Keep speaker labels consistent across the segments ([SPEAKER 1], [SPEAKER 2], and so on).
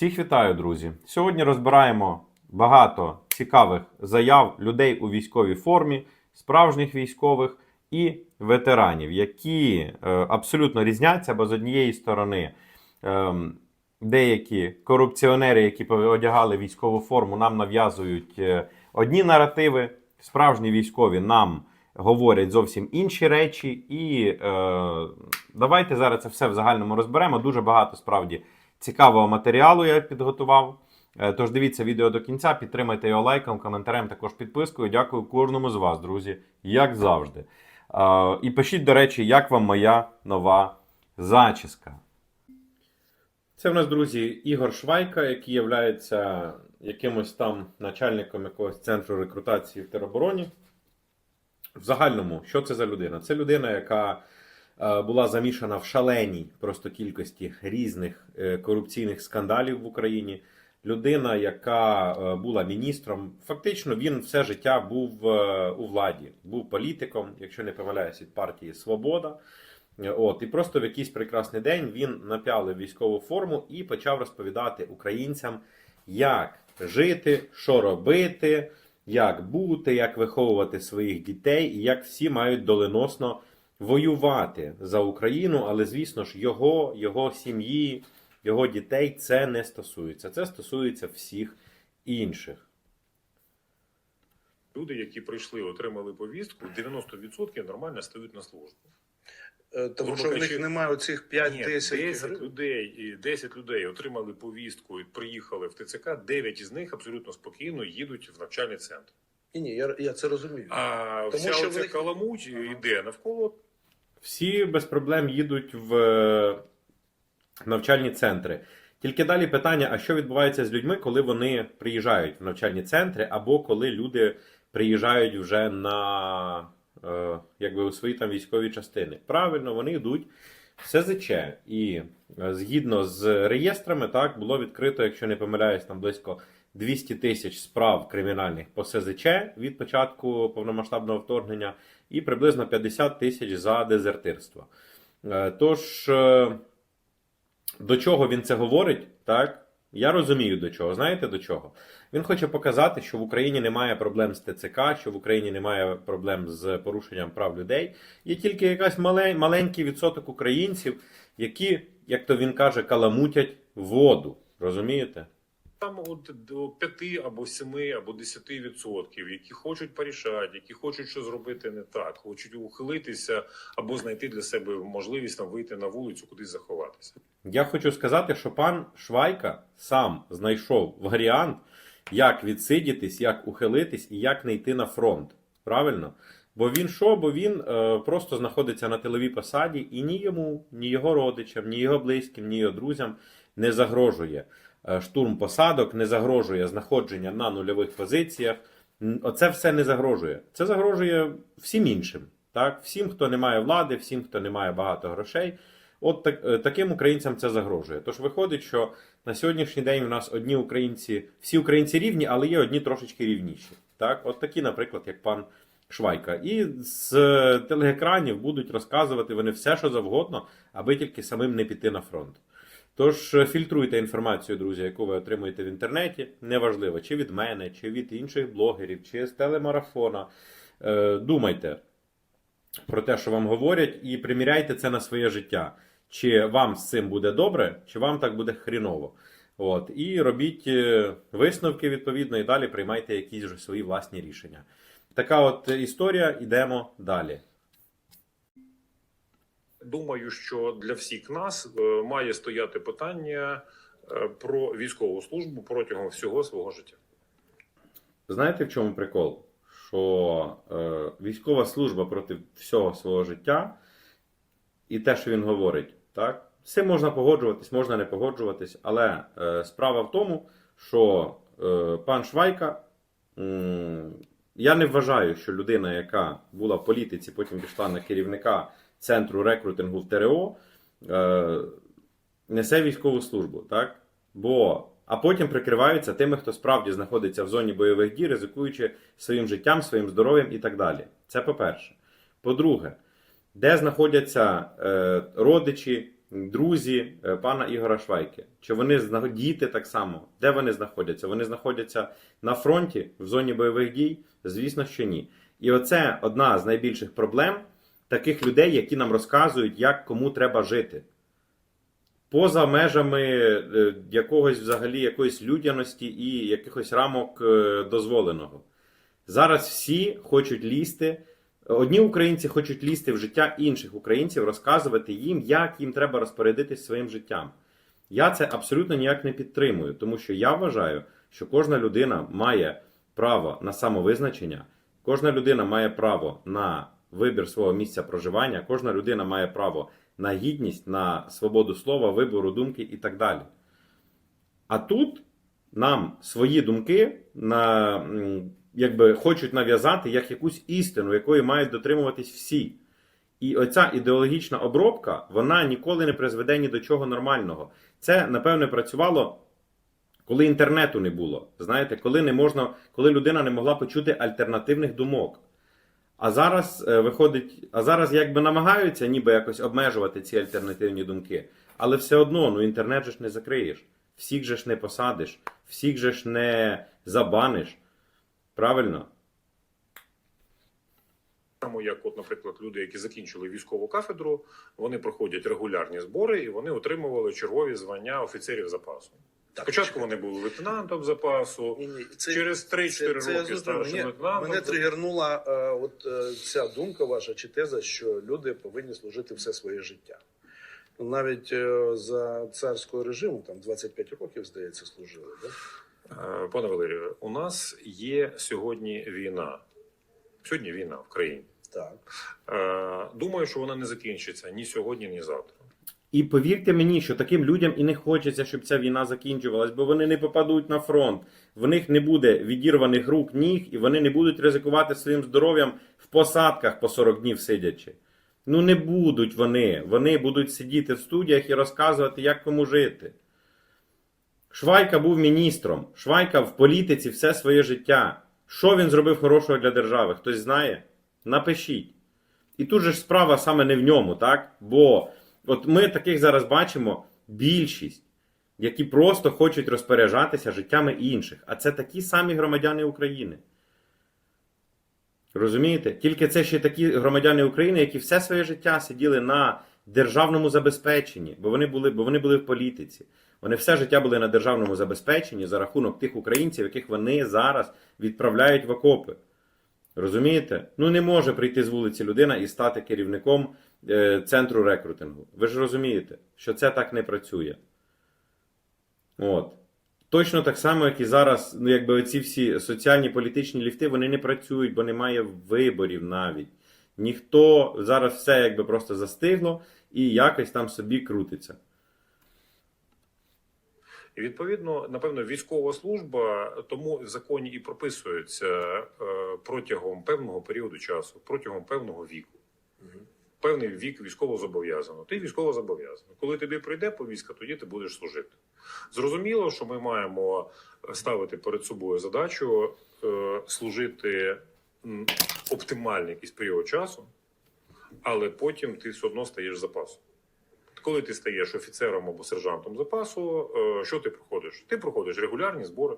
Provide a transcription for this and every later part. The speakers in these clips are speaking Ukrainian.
[SPEAKER 1] Всіх вітаю, друзі! Сьогодні розбираємо багато цікавих заяв людей у військовій формі, справжніх військових і ветеранів, які е, абсолютно різняться, бо з однієї сторони ем, деякі корупціонери, які одягали військову форму, нам нав'язують е, одні наративи, справжні військові нам говорять зовсім інші речі. І е, давайте зараз це все в загальному розберемо. Дуже багато справді цікавого матеріалу я підготував. Е, Тож дивіться відео до кінця, підтримайте його лайком, коментарем, також підпискою. Дякую кожному з вас, друзі, як завжди. Е, І пишіть, до речі, як вам моя нова зачіска. Це в нас, друзі, Ігор Швайка, який є якимось там начальником якогось центру рекрутації в теробороні. В загальному, що це за людина? Це людина, яка була замішана в шаленій просто кількості різних е, корупційних скандалів в Україні. Людина, яка е, була міністром, фактично він все життя був е, у владі, був політиком, якщо не помиляюсь, від партії Свобода. Е, От, і просто в якийсь прекрасний день він напялив військову форму і почав розповідати українцям, як жити, що робити, як бути, як виховувати своїх дітей, і як всі мають доленосно воювати за Україну. Але, звісно ж, його, його сім'ї, його дітей це не стосується. Це стосується всіх інших.
[SPEAKER 2] Люди, які прийшли, отримали повістку, 90% нормально стають на службу.
[SPEAKER 3] Е, Тому що в них немає оцих 5-10
[SPEAKER 2] 10 людей, і 10 людей отримали повістку і приїхали в ТЦК, 9 із них абсолютно спокійно їдуть в навчальний центр.
[SPEAKER 3] Ні, ні, я, я це розумію.
[SPEAKER 2] А
[SPEAKER 3] Тому
[SPEAKER 2] вся
[SPEAKER 3] що
[SPEAKER 2] оця
[SPEAKER 3] них-
[SPEAKER 2] каламуть йде навколо
[SPEAKER 1] Всі без проблем їдуть в е, навчальні центри. Тільки далі питання: а що відбувається з людьми, коли вони приїжджають в навчальні центри, або коли люди приїжджають вже на е, якби у свої там військові частини? Правильно, вони йдуть СЗЧ. І е, згідно з реєстрами, так було відкрито, якщо не помиляюсь, там близько 200 тисяч справ кримінальних по СЗЧ від початку повномасштабного вторгнення, і приблизно 50 тисяч за дезертирство. Е, Тож, е, до чого він це говорить, так? Я розумію до чого. Знаєте до чого? Він хоче показати, що в Україні немає проблем з ТЦК, що в Україні немає проблем з порушенням прав людей. Є тільки якась мале- маленький відсоток українців, які, як то він каже, каламутять воду. Розумієте?
[SPEAKER 2] там от до 5 або 7 або 10 відсотків, які хочуть порішати, які хочуть що зробити не так, хочуть ухилитися або знайти для себе можливість там вийти на вулицю, кудись заховатися.
[SPEAKER 1] Я хочу сказати, що пан Швайка сам знайшов варіант, як відсидітись, як ухилитись і як не йти на фронт. Правильно? Бо він що? Бо він е, просто знаходиться на тиловій посаді, і ні йому, ні його родичам, ні його близьким, ні його друзям не загрожує е, штурм посадок, не загрожує знаходження на нульових позиціях. Оце все не загрожує. Це загрожує всім іншим. Так? Всім, хто не має влади, всім, хто не має багато грошей. От так, е, таким українцям це загрожує. Тож виходить, що на сьогоднішній день у нас одні українці, всі українці рівні, але є одні трошечки рівніші. Так, от такі, наприклад, як пан Швайка. І з е, телеекранів будуть розказувати вони все, що завгодно, аби тільки самим не піти на фронт. Тож е, фільтруйте інформацію, друзі, яку ви отримуєте в інтернеті. Неважливо, чи від мене, чи від інших блогерів, чи з телемарафона. Думайте про те, що вам говорять, і приміряйте це на своє життя. Чи вам з цим буде добре, чи вам так буде хріново. От, і робіть е, висновки відповідно, і далі приймайте якісь вже свої власні рішення. Така от історія, йдемо далі.
[SPEAKER 2] Думаю, що для всіх нас е, має стояти питання е, про військову службу протягом всього свого життя.
[SPEAKER 1] Знаєте, в чому прикол? Що е, військова служба проти всього свого життя і те, що він говорить, так? З цим можна погоджуватись, можна не погоджуватись, але е, справа в тому, що е, пан Швайка, м, я не вважаю, що людина, яка була в політиці, потім пішла на керівника центру рекрутингу в ТРО, е, несе військову службу, так? Бо, а потім прикриваються тими, хто справді знаходиться в зоні бойових дій, ризикуючи своїм життям, своїм здоров'ям і так далі. Це по-перше. По-друге, де знаходяться е, родичі друзі е, пана Ігора Швайки. Чи вони діти так само? Де вони знаходяться? Вони знаходяться на фронті в зоні бойових дій? Звісно, що ні. І оце одна з найбільших проблем таких людей, які нам розказують, як кому треба жити. Поза межами е, якогось взагалі якоїсь людяності і якихось рамок дозволеного. Зараз всі хочуть лізти. Одні українці хочуть лізти в життя інших українців, розказувати їм, як їм треба розпорядитись своїм життям. Я це абсолютно ніяк не підтримую, тому що я вважаю, що кожна людина має право на самовизначення, кожна людина має право на вибір свого місця проживання, кожна людина має право на гідність, на свободу слова, вибору думки і так далі. А тут нам свої думки на, якби, хочуть нав'язати як якусь істину, якої мають дотримуватись всі. І оця ідеологічна обробка, вона ніколи не призведе ні до чого нормального. Це, напевне, працювало, коли інтернету не було. Знаєте, коли не можна, коли людина не могла почути альтернативних думок. А зараз е, виходить, а зараз якби намагаються ніби якось обмежувати ці альтернативні думки. Але все одно, ну інтернет же ж не закриєш, всіх же ж не посадиш, всіх же ж не забаниш. Правильно?
[SPEAKER 2] Тому як, от, наприклад, люди, які закінчили військову кафедру, вони проходять регулярні збори і вони отримували чергові звання офіцерів запасу.
[SPEAKER 3] Так,
[SPEAKER 2] Спочатку вони були лейтенантом запасу,
[SPEAKER 3] Ні, ні, це,
[SPEAKER 2] через 3-4
[SPEAKER 3] це- це
[SPEAKER 2] роки старшим лейтенантом.
[SPEAKER 3] Мене тригернула е, от е, ця думка ваша чи теза, що люди повинні служити все своє життя. Навіть е, за царського режиму, там 25 років, здається, служили. Да?
[SPEAKER 2] Е, Пане Валерію, у нас є сьогодні війна. Сьогодні війна в країні.
[SPEAKER 3] Так.
[SPEAKER 2] Е, Думаю, що вона не закінчиться ні сьогодні, ні завтра.
[SPEAKER 1] І повірте мені, що таким людям і не хочеться, щоб ця війна закінчувалась, бо вони не попадуть на фронт, в них не буде відірваних рук, ніг, і вони не будуть ризикувати своїм здоров'ям в посадках по 40 днів сидячи. Ну не будуть вони. Вони будуть сидіти в студіях і розказувати, як кому жити. Швайка був міністром. Швайка в політиці все своє життя. Що він зробив хорошого для держави? Хтось знає? Напишіть. І тут же ж справа саме не в ньому, так? Бо от ми таких зараз бачимо більшість, які просто хочуть розпоряджатися життями інших. А це такі самі громадяни України. Розумієте? Тільки це ще такі громадяни України, які все своє життя сиділи на державному забезпеченні, бо вони були, бо вони були в політиці. Вони все життя були на державному забезпеченні за рахунок тих українців, яких вони зараз відправляють в окопи. Розумієте? Ну не може прийти з вулиці людина і стати керівником е, центру рекрутингу. Ви ж розумієте, що це так не працює. От. Точно так само, як і зараз, ну якби оці всі соціальні політичні ліфти, вони не працюють, бо немає виборів навіть. Ніхто зараз все якби просто застигло і якось там собі крутиться.
[SPEAKER 2] І відповідно, напевно, військова служба тому в законі і прописується е, протягом певного періоду часу, протягом певного віку.
[SPEAKER 3] Мгм.
[SPEAKER 2] Певний вік військово зобов'язано. Ти військово зобов'язаний. Коли тобі прийде повістка, тоді ти будеш служити. Зрозуміло, що ми маємо ставити перед собою задачу е, служити оптимальний якийсь період часу, але потім ти все одно стаєш запасом. Коли ти стаєш офіцером або сержантом запасу, е, що ти проходиш? Ти проходиш регулярні збори,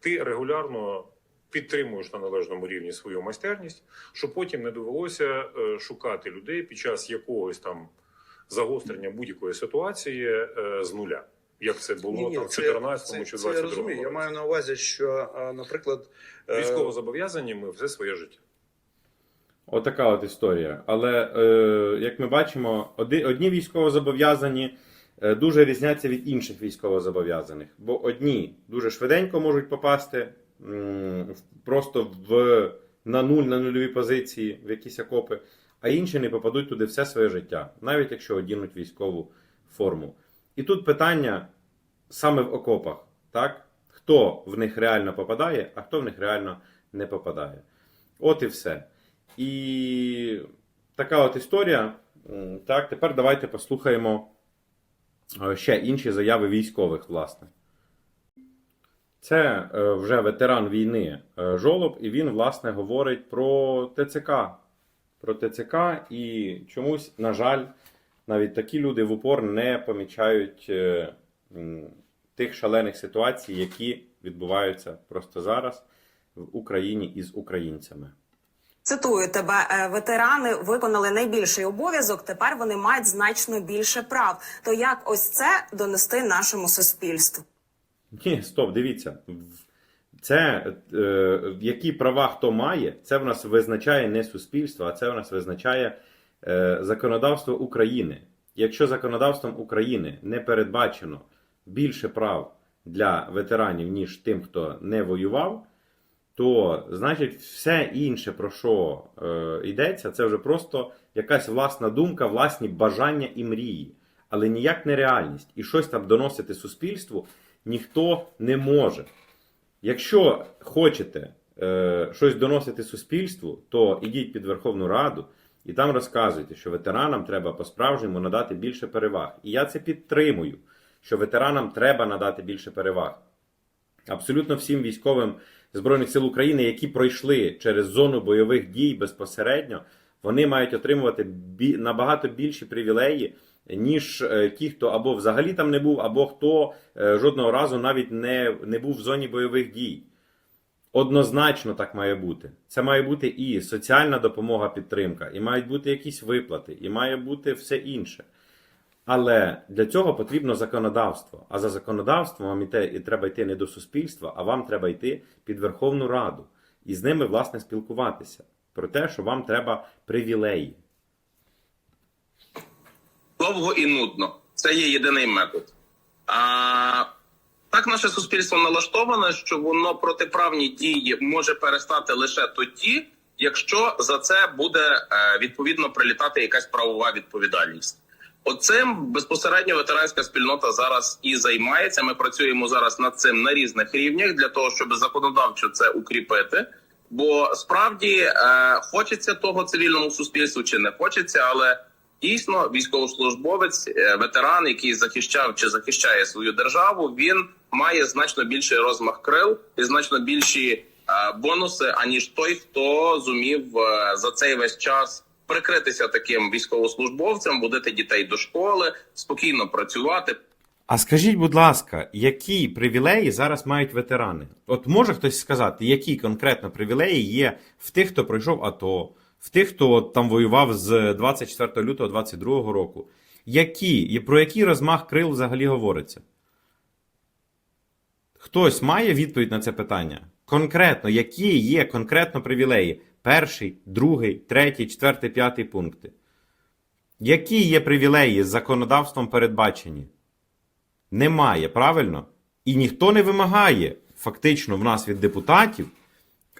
[SPEAKER 2] ти регулярно підтримуєш на належному рівні свою майстерність, щоб потім не довелося е, шукати людей під час якогось там загострення будь-якої ситуації е, з нуля. Як це було там в 14 чи
[SPEAKER 3] це, це я розумію. Я маю на увазі, що, наприклад,
[SPEAKER 2] Військово зобов'язані ми все своє життя.
[SPEAKER 1] Отака от історія. Але е, як ми бачимо, одні військовозобов'язані е, дуже різняться від інших військовозобов'язаних. Бо одні дуже швиденько можуть попасти просто в, на нуль, на нульові позиції, в якісь окопи, а інші не попадуть туди все своє життя, навіть якщо одінуть військову форму. І тут питання саме в окопах, так? Хто в них реально попадає, а хто в них реально не попадає. От і все. І така от історія. Так, тепер давайте послухаємо е, ще інші заяви військових, власне. Це е, вже ветеран війни е, Жолоб, і він, власне, говорить про ТЦК. Про ТЦК, і чомусь, на жаль, навіть такі люди в упор не помічають тих шалених ситуацій, які відбуваються просто зараз в Україні із українцями.
[SPEAKER 4] Цитую тебе, е, ветерани виконали найбільший обов'язок. Тепер вони мають значно більше прав. То як ось це донести нашому суспільству?
[SPEAKER 1] Ні, стоп, дивіться. Це е, які права хто має, це в нас визначає не суспільство, а це в нас визначає е, законодавство України. Якщо законодавством України не передбачено більше прав для ветеранів, ніж тим, хто не воював, то значить все інше, про що е, йдеться, це вже просто якась власна думка, власні бажання і мрії, але ніяк не реальність. І щось там доносити суспільству ніхто не може. Якщо хочете е, щось доносити суспільству, то ідіть під Верховну Раду і там розказуйте, що ветеранам треба по-справжньому надати більше переваг. І я це підтримую, що ветеранам треба надати більше переваг. Абсолютно всім військовим Збройних сил України, які пройшли через зону бойових дій безпосередньо, вони мають отримувати набагато більші привілеї, ніж е, ті, хто або взагалі там не був, або хто е, жодного разу навіть не, не був в зоні бойових дій. Однозначно так має бути. Це має бути і соціальна допомога, підтримка, і мають бути якісь виплати, і має бути все інше. Але для цього потрібно законодавство. А за законодавством вам і треба йти не до суспільства, а вам треба йти під Верховну Раду і з ними, власне, спілкуватися про те, що вам треба привілеї.
[SPEAKER 5] довго і нудно. Це є єдиний метод. А так наше суспільство налаштоване, що воно протиправні дії може перестати лише тоді, якщо за це буде е, відповідно прилітати якась правова відповідальність. Оцим безпосередньо ветеранська спільнота зараз і займається. Ми працюємо зараз над цим на різних рівнях для того, щоб законодавчо це укріпити. Бо справді е, хочеться того цивільному суспільству чи не хочеться, але дійсно військовослужбовець, е, ветеран, який захищав чи захищає свою державу, він має значно більший розмах крил і значно більші е, бонуси, аніж той, хто зумів е, за цей весь час прикритися таким військовослужбовцем, водити дітей до школи, спокійно працювати,
[SPEAKER 1] А скажіть, будь ласка, які привілеї зараз мають ветерани? От може хтось сказати, які конкретно привілеї є в тих, хто пройшов АТО, в тих, хто там воював з 24 лютого 22 року? Які і про який розмах крил взагалі говориться? Хтось має відповідь на це питання? Конкретно, які є конкретно привілеї? Перший, другий, третій, четвертий, п'ятий пункти. Які є привілеї з законодавством передбачені? Немає, правильно? І ніхто не вимагає фактично в нас від депутатів,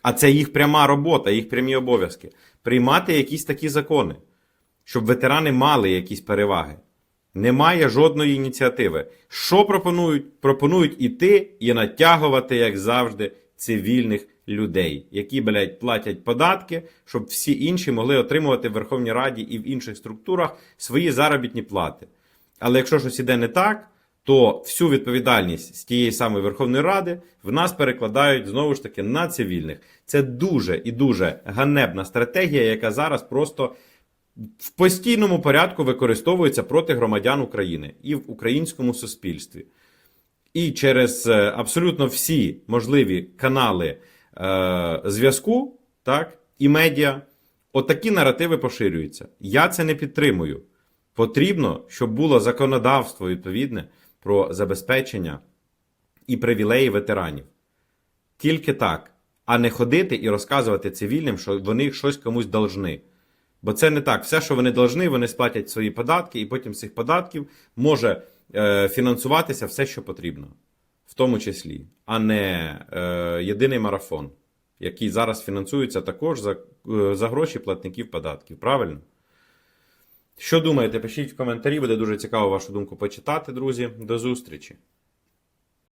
[SPEAKER 1] а це їх пряма робота, їх прямі обов'язки, приймати якісь такі закони, щоб ветерани мали якісь переваги. Немає жодної ініціативи. Що пропонують? Пропонують іти і натягувати, як завжди, цивільних людей, які, блядь, платять податки, щоб всі інші могли отримувати в Верховній Раді і в інших структурах свої заробітні плати. Але якщо щось іде не так, то всю відповідальність з тієї самої Верховної Ради в нас перекладають знову ж таки на цивільних. Це дуже і дуже ганебна стратегія, яка зараз просто в постійному порядку використовується проти громадян України і в українському суспільстві. І через е, абсолютно всі можливі канали е, зв'язку, так, і медіа, отакі наративи поширюються. Я це не підтримую. Потрібно, щоб було законодавство відповідне про забезпечення і привілеї ветеранів. Тільки так, а не ходити і розказувати цивільним, що вони щось комусь должны. Бо це не так. Все, що вони должны, вони сплатять свої податки, і потім з цих податків може е, фінансуватися все, що потрібно, в тому числі, а не е, єдиний марафон, який зараз фінансується також за, е, за гроші платників податків. Правильно? Що думаєте? Пишіть в коментарі, буде дуже цікаво вашу думку почитати, друзі. До зустрічі!